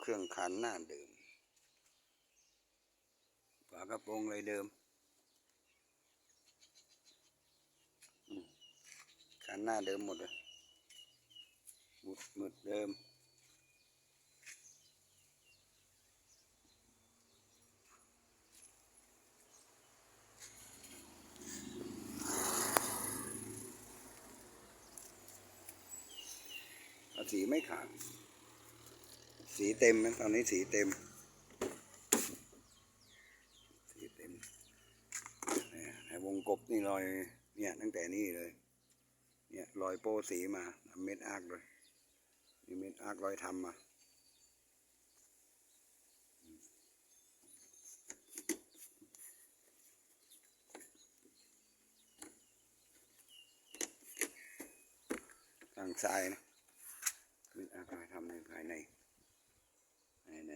เครื่องคันหน้าเดิม ฝากระโปรงเลยเดิมอืมคันหน้าเดิมหมดเลยหมุดหมดเดิม สีไม่ขาด สีเต็มนะตอนนี้สีเต็ม สีเต็มในวงกบนี่รอยเนี่ยตั้งแต่นี่เลย เนี่ยรอยโป้สีมาเม็ดอากเลยนี่เม็ดอากรอยทำมาทางซ้ายนะเม็ดอากรอยทำในภายใน ภายใน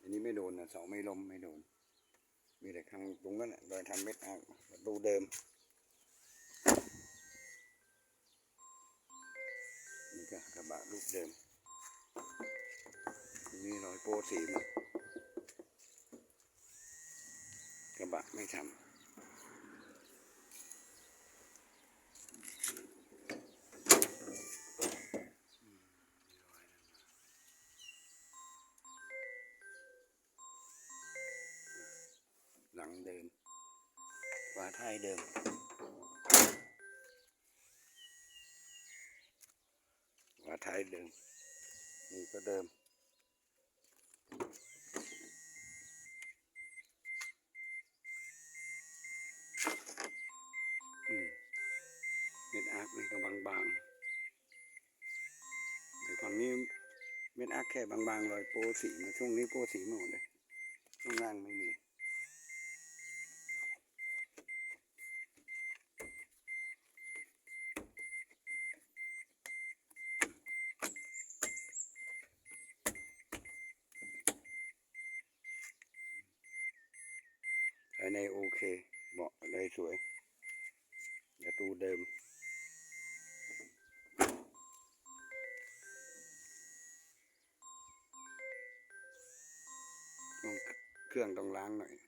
อันนี้ไม่โดนนะเสาไม่ล้มไม่โดน มีแต่ข้างตรงนั้นแหละโดยทำเม็ดอ่างประตูเดิมนี่ก็กระบะรูปเดิมนี้รอยโป้สีกระบะไม่ทำ หลังเดิมฝาท้ายเดิม ฝาท้ายเดิม นี่ก็เดิม อืมเม็ดอาร์คนี่ก็บางๆแต่ฝั่งนี้เม็ดอาร์คแค่บางๆรอยโปสีมาช่วงนี้โปสีมาหมดเลย ช่วงล่างไม่มีายในโอเค เหมาะเลยสวยประตูเดิม เครื่องต้องล้างหน่อย